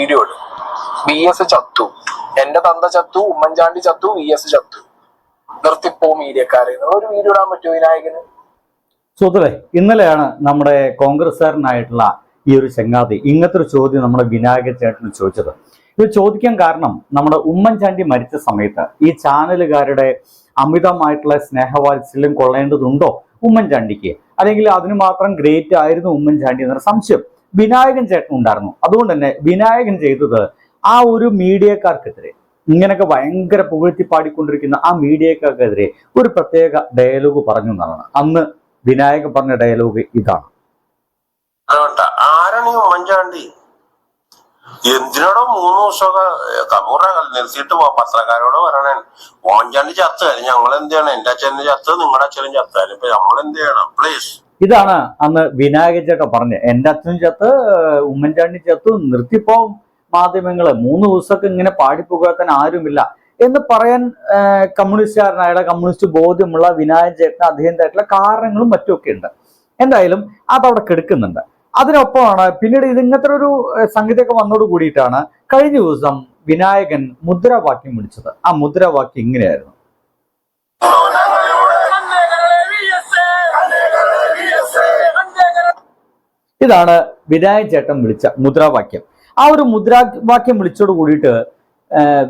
Video ഇടും. B S ചത്തു. എന്റെ തന്ത ചത്തു ഉമ്മൻചാണ്ടി ചത്തു വി എസ് ചത്തു. നിർത്തിപ്പോ മീഡിയക്കാരെ. ഒരു വീഡിയോ ഇടാൻ പറ്റുമോ വിനായകന്? സുഹൃത്തുക്കളെ ഇന്നലെയാണ് നമ്മുടെ കോൺഗ്രസ്സുകാരനായിട്ടുള്ള ഈ ഒരു ചങ്ങാതി ഇങ്ങനത്തെ ഒരു ചോദ്യം നമ്മുടെ വിനായക ചേട്ടന് ചോദിച്ചത്. ഇത് ചോദിക്കാൻ കാരണം നമ്മുടെ ഉമ്മൻചാണ്ടി മരിച്ച സമയത്ത് ഈ ചാനലുകാരുടെ അമിതമായിട്ടുള്ള സ്നേഹവാത്സല്യം കൊള്ളേണ്ടതുണ്ടോ ഉമ്മൻചാണ്ടിക്ക്? അല്ലെങ്കിൽ അതിന് മാത്രം ഗ്രേറ്റ് ആയിരുന്നു ഉമ്മൻചാണ്ടി എന്നൊരു സംശയം. വിനായകൻ ചേട്ടൻ ഉണ്ടായിരുന്നു. അതുകൊണ്ട് തന്നെ വിനായകൻ ചെയ്തത് ആ ഒരു മീഡിയക്കാർക്കെതിരെ ഇങ്ങനെയൊക്കെ ഭയങ്കര പുകഴ്ത്തി പാടിക്കൊണ്ടിരിക്കുന്ന ആ മീഡിയക്കാർക്കെതിരെ ഒരു പ്രത്യേക ഡയലോഗ് പറഞ്ഞു എന്നാണ്. അന്ന് വിനായകൻ പറഞ്ഞ ഡയലോഗ് ഇതാണ്. ആരാണ് ഉമ്മൻചാണ്ടി എന്തിനോടോ മൂന്ന് ദിവസമൊക്കെ കബൂറ നിർത്തിയിട്ട് പത്രക്കാരോട് പറയണേ ഉമ്മൻചാണ്ടി ചത്ത് ഞങ്ങൾ എന്ത് ചെയ്യണം? എന്റെ അച്ഛനും ചത്ത് നിങ്ങളുടെ അച്ഛനും ചത്താലും ഇപ്പൊ നമ്മൾ എന്ത് ചെയ്യണം? പ്ലീസ് ഇതാണ് അന്ന് വിനായക ചേട്ടൻ പറഞ്ഞത് എന്റെ അച്ഛൻ ചത്ത് ഉമ്മൻചാണ്ടി ചേർത്ത് നിർത്തിപ്പോ മാധ്യമങ്ങൾ. മൂന്ന് ദിവസമൊക്കെ ഇങ്ങനെ പാടിപ്പുകഴ്ത്താൻ ആരുമില്ല. എന്ന് പറയാൻ കമ്മ്യൂണിസ്റ്റുകാരനായ കമ്മ്യൂണിസ്റ്റ് ബോധ്യമുള്ള വിനായക ചേട്ടന് അദ്ദേഹത്തായിട്ടുള്ള കാരണങ്ങളും മറ്റുമൊക്കെ ഉണ്ട്. എന്തായാലും അതവിടെ കെടുക്കുന്നുണ്ട്. അതിനൊപ്പമാണ് പിന്നീട് ഇത് ഇങ്ങനത്തെ ഒരു സംഗീതമൊക്കെ വന്നോട് കൂടിയിട്ടാണ് കഴിഞ്ഞ ദിവസം വിനായകൻ മുദ്രാവാക്യം വിളിച്ചത്. ആ മുദ്രാവാക്യം ഇങ്ങനെയായിരുന്നു. ഇതാണ് വിനായക ചേട്ടൻ വിളിച്ച മുദ്രാവാക്യം. ആ ഒരു മുദ്രാവാക്യം വിളിച്ചോട് കൂടിയിട്ട്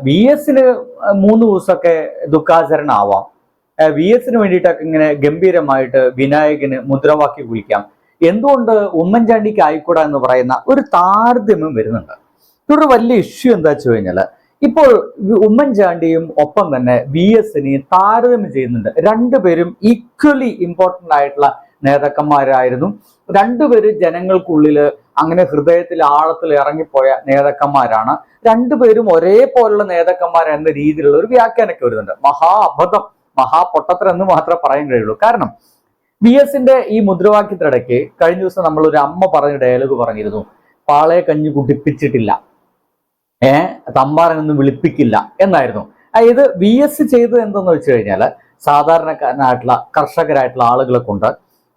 വി എസിന് മൂന്ന് ദിവസമൊക്കെ ദുഃഖാചരണം ആവാം വി എസിന് വേണ്ടിയിട്ടൊക്കെ ഇങ്ങനെ ഗംഭീരമായിട്ട് വിനായകന് മുദ്രാവാക്യം വിളിക്കാം എന്തുകൊണ്ട് ഉമ്മൻചാണ്ടിക്ക് ആയിക്കൂടാ എന്ന് പറയുന്ന ഒരു താരതമ്യം വരുന്നുണ്ട്. ഇതൊരു വലിയ ഇഷ്യൂ എന്താ വെച്ച് കഴിഞ്ഞാൽ ഇപ്പോൾ ഉമ്മൻചാണ്ടിയും ഒപ്പം തന്നെ വി എസിനെയും താരതമ്യം ചെയ്യുന്നുണ്ട്. രണ്ടുപേരും ഈക്വലി ഇമ്പോർട്ടന്റ് ആയിട്ടുള്ള നേതാക്കന്മാരായിരുന്നു. രണ്ടുപേര് ജനങ്ങൾക്കുള്ളിൽ അങ്ങനെ ഹൃദയത്തിൽ ആഴത്തിൽ ഇറങ്ങിപ്പോയ നേതാക്കന്മാരാണ്. രണ്ടുപേരും ഒരേപോലുള്ള നേതാക്കന്മാർ എന്ന രീതിയിലുള്ള ഒരു വ്യാഖ്യാനമൊക്കെ വരുന്നുണ്ട്. മഹാ അബദ്ധം മഹാ പൊട്ടത്തരം എന്ന് മാത്രമേ പറയാൻ കഴിയുള്ളൂ. കാരണം ബി എസിന്റെ ഈ മുദ്രാവാക്യത്തിനിടയ്ക്ക് കഴിഞ്ഞ ദിവസം നമ്മൾ ഒരു അമ്മ പറഞ്ഞ ഡയലോഗ് പറഞ്ഞിരുന്നു. പാളയെ കഞ്ഞി കുടിപ്പിച്ചിട്ടില്ല. ഏ തമ്പാറിനൊന്നും വിളിപ്പിക്കില്ല എന്നായിരുന്നു. ഇത് വി എസ് ചെയ്തത് എന്തെന്ന് വെച്ച് കഴിഞ്ഞാൽ സാധാരണക്കാരനായിട്ടുള്ള കർഷകരായിട്ടുള്ള ആളുകളെ കൊണ്ട്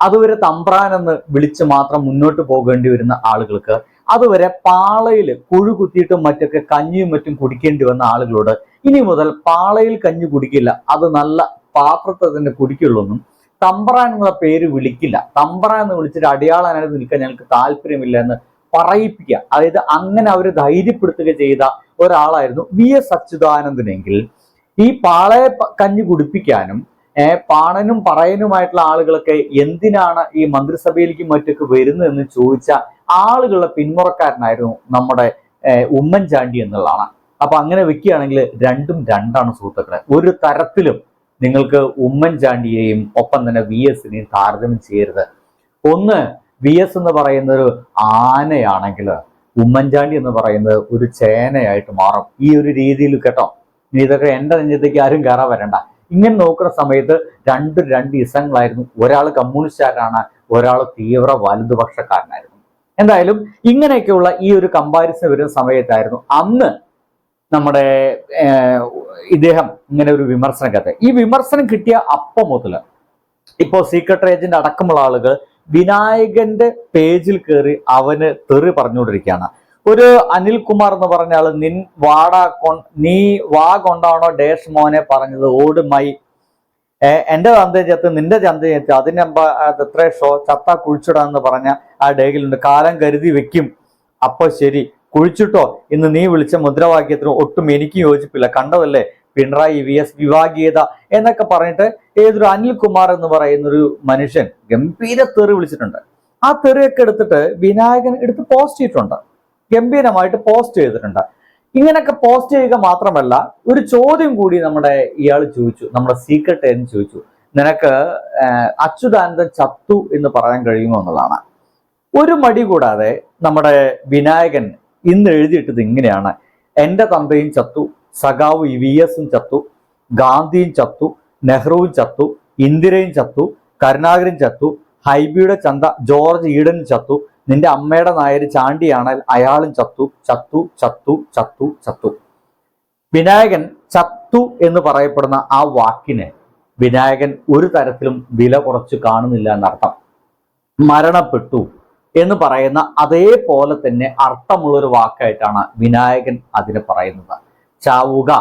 അതുവരെ തമ്പ്രാനെന്ന് വിളിച്ച് മാത്രം മുന്നോട്ട് പോകേണ്ടി വരുന്ന ആളുകൾക്ക് അതുവരെ പാളയിൽ കുഴു കുത്തിയിട്ടും മറ്റൊക്കെ കഞ്ഞിയും മറ്റും കുടിക്കേണ്ടി വന്ന ആളുകളോട് ഇനി മുതൽ പാളയിൽ കഞ്ഞി കുടിക്കില്ല. അത് നല്ല പാത്രത്തെ തന്നെ കുടിക്കുള്ളൂ എന്നും തമ്പ്രാൻ എന്നുള്ള പേര് വിളിക്കില്ല. തമ്പ്രാൻ എന്ന് വിളിച്ചിട്ട് അടയാളാനായിട്ട് നിൽക്കാൻ ഞങ്ങൾക്ക് താല്പര്യമില്ല എന്ന് പറയിപ്പിക്കുക. അതായത് അങ്ങനെ അവർ ധൈര്യപ്പെടുത്തുക ചെയ്ത ഒരാളായിരുന്നു വി എസ് അച്യുതാനന്ദനെങ്കിൽ ഈ പാളയെ കഞ്ഞി കുടിപ്പിക്കാനും പാണനും പറയനുമായിട്ടുള്ള ആളുകളൊക്കെ എന്തിനാണ് ഈ മന്ത്രിസഭയിലേക്ക് മറ്റൊക്കെ വരുന്നതെന്ന് ചോദിച്ച ആളുകളുടെ പിന്മുറക്കാരനായിരുന്നു നമ്മുടെ ഉമ്മൻചാണ്ടി എന്നുള്ളതാണ്. അപ്പൊ അങ്ങനെ വെക്കുകയാണെങ്കിൽ രണ്ടും രണ്ടാണ് സുഹൃത്തുക്കളെ. ഒരു തരത്തിലും നിങ്ങൾക്ക് ഉമ്മൻചാണ്ടിയെയും ഒപ്പം തന്നെ വി എസിനെയും താരതമ്യം ചെയ്യരുത്. ഒന്ന് വി എസ് എന്ന് പറയുന്ന ഒരു ആനയാണെങ്കിൽ ഉമ്മൻചാണ്ടി എന്ന് പറയുന്നത് ഒരു ചേനയായിട്ട് മാറും. ഈ ഒരു രീതിയിൽ കേട്ടോ. ഇതൊക്കെ എന്റെ നെഞ്ചത്തേക്ക് ആരും കയറാൻ വരണ്ട. ഇങ്ങനെ നോക്കുന്ന സമയത്ത് രണ്ട് രണ്ട് ഇസങ്ങളായിരുന്നു. ഒരാൾ കമ്മ്യൂണിസ്റ്റുകാരനാണ് ഒരാൾ തീവ്ര വലതുപക്ഷക്കാരനായിരുന്നു. എന്തായാലും ഇങ്ങനെയൊക്കെയുള്ള ഈ ഒരു കമ്പാരിസൺ വരുന്ന സമയത്തായിരുന്നു അന്ന് നമ്മുടെ ഇദ്ദേഹം ഇങ്ങനെ ഒരു വിമർശനം കത്ത് ഈ വിമർശനം കിട്ടിയ അപ്പം മുതൽ ഇപ്പോ സീക്രട്ട് ഏജന്റ് അടക്കമുള്ള ആളുകൾ വിനായകന്റെ പേജിൽ കയറി അവന് തെറി പറഞ്ഞുകൊണ്ടിരിക്കുകയാണ്. ഒരു അനിൽകുമാർ എന്ന് പറഞ്ഞ ആൾ നിൻ വാടാ കൊ നീ വാ കൊണ്ടാണോ ഡേഷ് മോനെ പറഞ്ഞത്? ഓടുമായി എന്റെ ചന്തചത്ത് നിന്റെ ചന്ത ചത്ത് അതിന് എത്ര ഷോ ചത്ത കുഴിച്ചിടാന്ന് പറഞ്ഞ ആ ഡേഗിലുണ്ട്. കാലം കരുതി വെക്കും. അപ്പൊ ശരി. കുഴിച്ചിട്ടോ? ഇന്ന് നീ വിളിച്ച മുദ്രാവാക്യത്തിന് ഒട്ടും എനിക്ക് യോജിപ്പില്ല. കണ്ടതല്ലേ? പിണറായി വി എസ് വിഭാഗീയത എന്നൊക്കെ പറഞ്ഞിട്ട് ഏതൊരു അനിൽകുമാർ എന്ന് പറയുന്ന ഒരു മനുഷ്യൻ ഗംഭീര തെറി വിളിച്ചിട്ടുണ്ട്. ആ തെറിയൊക്കെ എടുത്തിട്ട് വിനായകൻ എടുത്ത് പോസ്റ്റ് ചെയ്തിട്ടുണ്ട്. ഗംഭീരമായിട്ട് പോസ്റ്റ് ചെയ്തിട്ടുണ്ട്. ഇങ്ങനെയൊക്കെ പോസ്റ്റ് ചെയ്യുക മാത്രമല്ല ഒരു ചോദ്യം കൂടി നമ്മുടെ ഇയാൾ ചോദിച്ചു നമ്മുടെ സീക്രട്ട് എന്ന് ചോദിച്ചു. നിനക്ക് അച്യുതാനന്ദൻ ചത്തു എന്ന് പറയാൻ കഴിയുമോ എന്നുള്ളതാണ്. ഒരു മടി കൂടാതെ നമ്മുടെ വിനായകൻ ഇന്ന് എഴുതിയിട്ടത് ഇങ്ങനെയാണ്. എന്റെ തന്തയും ചത്തു സഖാവ് വി എസും ചത്തു ഗാന്ധിയും ചത്തു നെഹ്റുവും ചത്തു ഇന്ദിരയും ചത്തു കരുണാകരൻ ചത്തു ഹൈബിയുടെ ചന്ത ജോർജ് ഈഡൻ ചത്തു നിന്റെ അമ്മയുടെ നായർ ചാണ്ടിയാണാൽ അയാളും ചത്തു ചത്തു ചത്തു ചത്തു ചത്തു. വിനായകൻ ചത്തു എന്ന് പറയപ്പെടുന്ന ആ വാക്കിന് വിനായകൻ ഒരു തരത്തിലും വില കുറച്ച് കാണുന്നില്ല എന്നർത്ഥം. മരണപ്പെട്ടു എന്ന് പറയുന്ന അതേപോലെ തന്നെ അർത്ഥമുള്ള ഒരു വാക്കായിട്ടാണ് വിനായകൻ അതിനെ പറയുന്നത്. ചാവുക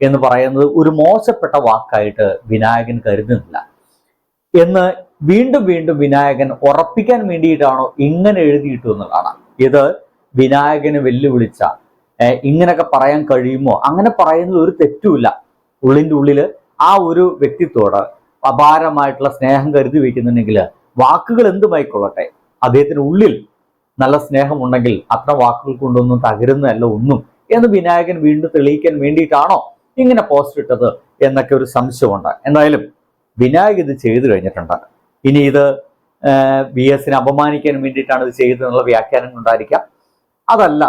എന്ന് പറയുന്നത് ഒരു മോശപ്പെട്ട വാക്കായിട്ട് വിനായകൻ കരുതുന്നില്ല. എന്ന് വീണ്ടും വീണ്ടും വിനായകൻ ഉറപ്പിക്കാൻ വേണ്ടിയിട്ടാണോ ഇങ്ങനെ എഴുതിയിട്ടു എന്ന് എന്നുള്ളതാണ് ഇത് വിനായകന് വെല്ലുവിളിച്ച ഇങ്ങനെയൊക്കെ പറയാൻ കഴിയുമോ? അങ്ങനെ പറയുന്നത് ഒരു തെറ്റുമില്ല. ഉള്ളിന്റെ ഉള്ളിൽ ആ ഒരു വ്യക്തിത്വോട് അപാരമായിട്ടുള്ള സ്നേഹം കരുതി വയ്ക്കുന്നുണ്ടെങ്കിൽ വാക്കുകൾ എന്തുമായിക്കൊള്ളട്ടെ? അദ്ദേഹത്തിന് ഉള്ളിൽ നല്ല സ്നേഹമുണ്ടെങ്കിൽ അത്ര വാക്കുകൾ കൊണ്ടൊന്നും തകരുന്നതല്ല ഒന്നും എന്ന് വിനായകൻ വീണ്ടും തെളിയിക്കാൻ വേണ്ടിയിട്ടാണോ ഇങ്ങനെ പോസ്റ്റ് ഇട്ടത് എന്നൊക്കെ ഒരു സംശയമുണ്ട്. എന്തായാലും വിനായക് ഇത് ചെയ്തു കഴിഞ്ഞിട്ടുണ്ട്. ഇനി ഇത് വി എസിനെ അപമാനിക്കാൻ വേണ്ടിയിട്ടാണ് ഇത് ചെയ്തതെന്നുള്ള വ്യാഖ്യാനം ഉണ്ടായിരിക്കാം. അതല്ല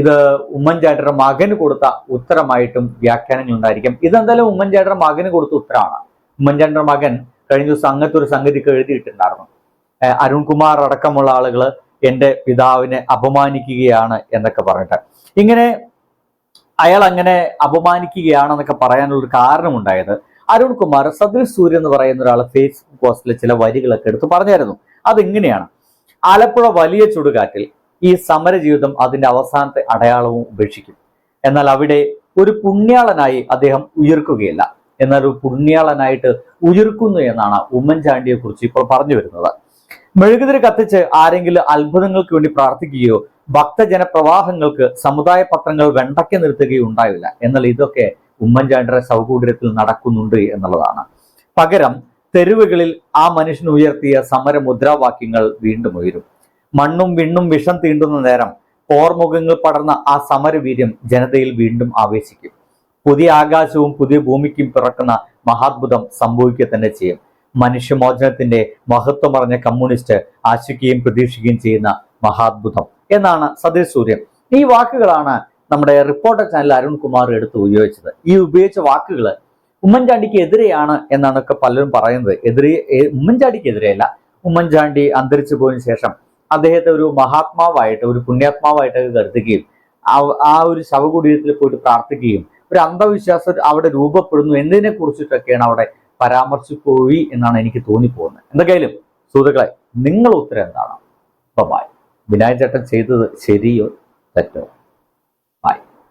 ഇത് ഉമ്മൻചാണ്ടിയുടെ മകന് കൊടുത്ത ഉത്തരമായിട്ടും വ്യാഖ്യാനങ്ങൾ ഉണ്ടായിരിക്കാം. ഇതെന്തായാലും ഉമ്മൻചാണ്ടിയുടെ മകന് കൊടുത്ത ഉത്തരമാണ്. ഉമ്മൻചാണ്ടിയുടെ മകൻ കഴിഞ്ഞ ദിവസം അങ്ങനത്തെ ഒരു സംഗതിക്ക് എഴുതിയിട്ടുണ്ടായിരുന്നു. അരുൺകുമാർ അടക്കമുള്ള ആളുകൾ എന്റെ പിതാവിനെ അപമാനിക്കുകയാണ് എന്നൊക്കെ പറഞ്ഞിട്ട്. ഇങ്ങനെ അയാൾ അങ്ങനെ അപമാനിക്കുകയാണെന്നൊക്കെ പറയാനുള്ളൊരു കാരണമുണ്ടായത് അരുൺകുമാർ സദൃശ് സൂര്യ എന്ന് പറയുന്ന ഒരാൾ ഫേസ്ബുക്ക് പോസ്റ്റിലെ ചില വരികളൊക്കെ എടുത്ത് പറഞ്ഞായിരുന്നു. അതെങ്ങനെയാണ്? ആലപ്പുഴ വലിയ ചുടുകാറ്റിൽ ഈ സമര ജീവിതം അതിന്റെ അവസാനത്തെ അടയാളവും ഉപേക്ഷിക്കും. എന്നാൽ അവിടെ ഒരു പുണ്യാളനായി അദ്ദേഹം ഉയർക്കുകയില്ല. എന്നാൽ ഒരു പുണ്യാളനായിട്ട് ഉയർക്കുന്നു എന്നാണ് ഉമ്മൻചാണ്ടിയെ കുറിച്ച് ഇപ്പോൾ പറഞ്ഞു വരുന്നത്. മെഴുകുതിരി കത്തിച്ച് ആരെങ്കിലും അത്ഭുതങ്ങൾക്ക് വേണ്ടി പ്രാർത്ഥിക്കുകയോ ഭക്തജന പ്രവാഹങ്ങൾക്ക് സമുദായ പത്രങ്ങൾ വെണ്ടയ്ക്ക് നിർത്തുകയോ ഉണ്ടാവില്ല. എന്നാൽ ഇതൊക്കെ ഉമ്മൻചാണ്ടിയുടെ സൗകൂര്യത്തിൽ നടക്കുന്നുണ്ട് എന്നുള്ളതാണ്. പകരം തെരുവുകളിൽ ആ മനുഷ്യൻ ഉയർത്തിയ സമര മുദ്രാവാക്യങ്ങൾ വീണ്ടും ഉയരും. മണ്ണും വിണ്ണും വിഷം തീണ്ടുന്ന നേരം പോർമുഖങ്ങൾ പടർന്ന ആ സമരവീര്യം ജനതയിൽ വീണ്ടും ആവേശിക്കും. പുതിയ ആകാശവും പുതിയ ഭൂമിക്കും പിറക്കുന്ന മഹാത്ഭുതം സംഭവിക്കുക തന്നെ ചെയ്യും. മനുഷ്യമോചനത്തിന്റെ മഹത്വമറിഞ്ഞ കമ്മ്യൂണിസ്റ്റ് ആശിക്കുകയും പ്രതീക്ഷിക്കുകയും ചെയ്യുന്ന മഹാത്ഭുതം. എന്നാണ് സതീഷ് സൂര്യൻ. ഈ വാക്കുകളാണ് നമ്മുടെ റിപ്പോർട്ടർ ചാനൽ അരുൺകുമാർ എടുത്ത് ഉപയോഗിച്ചത്. ഈ ഉപയോഗിച്ച വാക്കുകൾ ഉമ്മൻചാണ്ടിക്ക് എതിരെയാണ് എന്നാണൊക്കെ പലരും പറയുന്നത്. എതിരെ ഉമ്മൻചാണ്ടിക്ക് എതിരെയല്ല. ഉമ്മൻചാണ്ടി അന്തരിച്ചു പോയതിനു ശേഷം അദ്ദേഹത്തെ ഒരു മഹാത്മാവായിട്ട് ഒരു പുണ്യാത്മാവായിട്ടൊക്കെ കരുതുകയും ആ- ഒരു ശവകുടീരത്തിൽ പോയിട്ട് പ്രാർത്ഥിക്കുകയും ഒരു അന്ധവിശ്വാസം അവിടെ രൂപപ്പെടുന്നു എന്നതിനെ കുറിച്ചിട്ടൊക്കെയാണ് അവിടെ പരാമർശിച്ചു പോയി എന്നാണ് എനിക്ക് തോന്നിപ്പോകുന്നത്. എന്തൊക്കെയായാലും സുഹൃത്തുക്കളെ നിങ്ങൾ ഉത്തരം എന്താണ്? വിനായക ചേട്ടൻ ചെയ്തത് ശരിയോ തെറ്റോ?